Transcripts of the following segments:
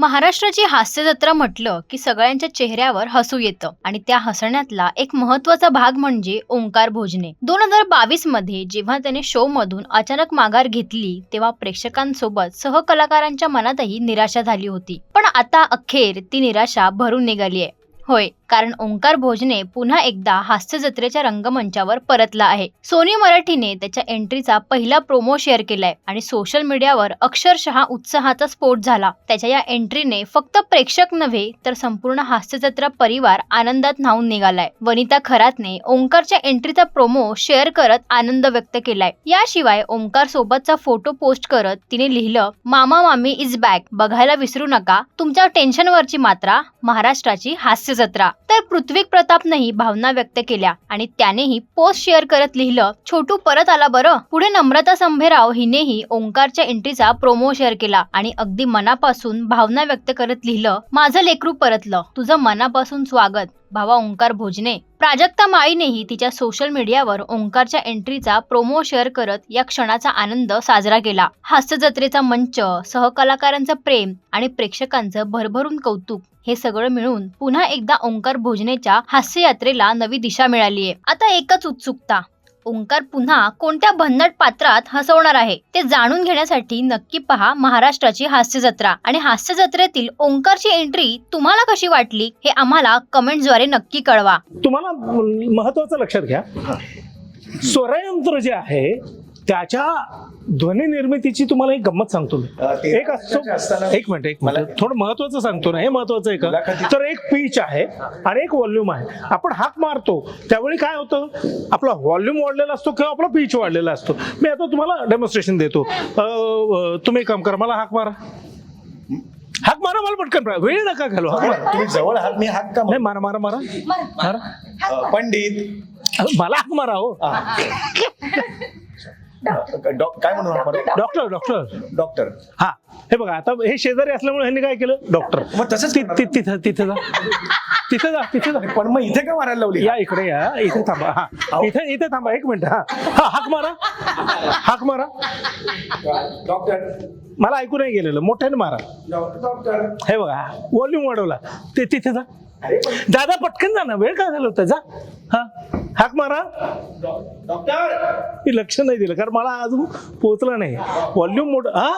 महाराष्ट्राची हास्य जत्रा म्हटलं की सगळ्यांच्या चेहऱ्यावर हसू येतं आणि त्या हसण्यातला एक महत्त्वाचा भाग म्हणजे ओंकार भोजने. दोन हजार बावीसमध्ये जेव्हा त्याने शो मधून अचानक माघार घेतली तेव्हा प्रेक्षकांसोबत सहकलाकारांच्या मनातही निराशा झाली होती. पण आता अखेर ती निराशा भरून निघाली आहे. होय कारण ओंकार भोजने पुन्हा एकदा हास्य जत्रेच्या रंगमंचावर परतला आहे. सोनी मराठीने त्याच्या एंट्रीचा पहिला प्रोमो शेअर केलाय आणि सोशल मीडियावर अक्षरशः उत्साहाचा स्फोट झाला. त्याच्या या एंट्रीने फक्त प्रेक्षक नव्हे तर संपूर्ण हास्य जत्रा परिवार आनंदात न्हावून निघालाय. वनिता खरातने ओंकारच्या एंट्रीचा प्रोमो शेअर करत आनंद व्यक्त केलाय. याशिवाय ओंकार सोबतचा फोटो पोस्ट करत तिने लिहिलं मामा मामी इज बॅक बघायला विसरू नका. तुमच्या टेन्शनवरची मात्रा महाराष्ट्राची हास्य जत्रा. तर पृथ्वी प्रतापनेही भावना व्यक्त केल्या आणि त्यानेही पोस्ट शेअर करत लिहिलं छोटू परत आला बरं. पुढे नम्रता संभेराव हिनेही ओंकारच्या एंट्रीचा प्रोमो शेअर केला आणि अगदी मनापासून भावना व्यक्त करत लिहिलं माझं लेकरू परतलं. तुझं मनापासून स्वागत. भावा ओंकार भोजने. प्राजक्ता माळीनेही तिच्या सोशल मीडियावर ओंकारच्या एंट्रीचा प्रोमो शेअर करत या क्षणाचा आनंद साजरा केला. हास्य जत्रेचा मंच सहकलाकारांचं प्रेम आणि प्रेक्षकांचं भरभरून कौतुक. हे सगळं मिळून पुन्हा एकदा ओंकार भोजनेच्या हास्ययात्रेला नवी दिशा मिळाली आहे. आता एकच उत्सुकता ओंकार पुन्हा कोणत्या भन्नट पात्रात हसवणार आहे ते जाणून घेण्यासाठी नक्की पहा महाराष्ट्राची हास्य जत्रा आणि हास्य जत्रेतील ओंकारची एंट्री तुम्हाला कशी वाटली हे आम्हाला कमेंटद्वारे नक्की कळवा. तुम्हाला महत्वाचं लक्षात घ्या. स्वरयंत्र जे आहे त्याच्या ध्वनी निर्मितीची तुम्हाला एक गंमत सांगतो मी. एक असतो एक मिनिट एक मिनिट. मला- थोडं महत्वाचं सांगतो ना हे महत्वाचं आहे का? तर एक पीच आहे आणि एक व्हॉल्यूम आहे. आपण हाक मारतो त्यावेळी काय होतं? आपला व्हॉल्यूम वाढलेला असतो किंवा आपला पीच वाढलेला असतो. मी आता तुम्हाला डेमॉन्स्ट्रेशन देतो. तुम्ही एक काम करा मला हाक मारा. हाक मारा मला पटकन वेळ नका घालू हाक मारा. तुम्ही जवळ आहात मी हात का नाही मारा मारा मारा. मारा. पंडित. मला हाक मारा हो. डॉ- काय म्हणून आपण? Doctor doctor. डॉक्टर हा हे बघा आता हे शेजारी असल्यामुळे ह्यांनी काय केलं? डॉक्टर. मग तसंच ति- करणार. ति- तिथं तिथं जा. तिथं जा तिथं जा. पण मग इथे का मारायला लावली? या इकडे या इथे थांबा. हा. इथे इथे थांबा एक मिनिट. हा. हा हाक मारा. हाक मारा. डॉक्टर. मला ऐकू नाही गेलेलं. मोठ्याने मारा. डॉक्टर हे बघा व्हॉल्यूम वाढवला. ते तिथे जा. दादा पटकन जा ना. वेळ काय झाला होता? जा. हा. हाक मारा. डॉक्टर. मी लक्ष नाही दिलं कारण मला अजून पोहोचलं नाही. व्हॉल्यूम मोठ हा?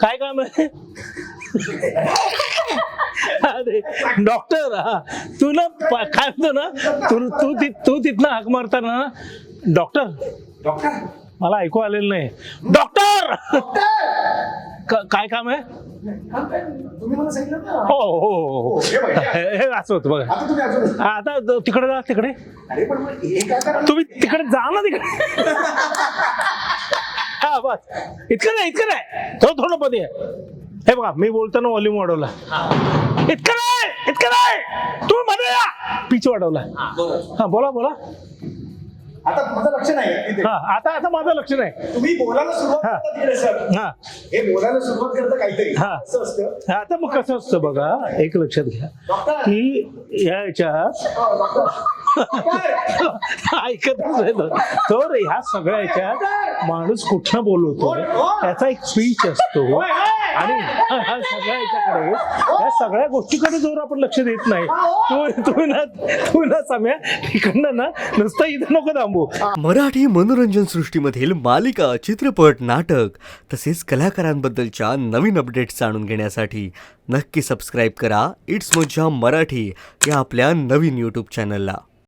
काय काम आहे? अरे डॉक्टर हा. तू ना काय म्हणतो ना तू तू ति- तू तिथनं हाक मारताना ना डॉक्टर डॉक्टर. मला ऐकू आलेलं नाही. डॉक्टर. काय काम आहे? तुम्ही मला सांगितलं ना हो हो हो, हो. हे बघा. हे हे असं होतं बघा. आता तुम्ही अजून आता द- तिकडे जा तिकडे. अरे पण मग हे काय करा? तुम्ही तिकडे जा ना तिकडे. हा बस. इतकं नाही इतकं नाही. थोडं थोडं मध्ये आहे. हे बघा मी बोलताना व्हॉल्यूम वाढवला. इतकं नाही इतकं नाही. तुम्ही मध्ये या. पिच वाढवला. हा बोला बोला. आता माझं लक्ष नाही. हा आता आता माझं लक्ष नाही. तुम्ही बोलायला सुरुवात हा. करता तिकडे सर? हा. हे बोलायला सुरुवात करता काहीतरी. हा. असं असतं? आता मग कसं असतं बघा एक लक्षात घ्या. डॉक्टर! की या याच्यात अ, डॉक्टर! ऐकतच तो. तर ह्या सगळ्या याच्यात माणूस कुठनं बोलवतो त्याचा एक स्पीच असतो. आणि ह्या सगळ्या याच्याकडे या सगळ्या गोष्टीकडे जर आपण लक्ष देत नाही. तू तू ना तू ना सम्या तिकडनं ना नुसतं इथं नको थांबू. मराठी मनोरंजन सृष्टीमधील मालिका चित्रपट नाटक तसेच कलाकारांबद्दलच्या नवीन अपडेट्स जाणून घेण्यासाठी नक्की सबस्क्राईब करा. इट्स मज्जा मराठी या आपल्या नवीन यूट्यूब चॅनलला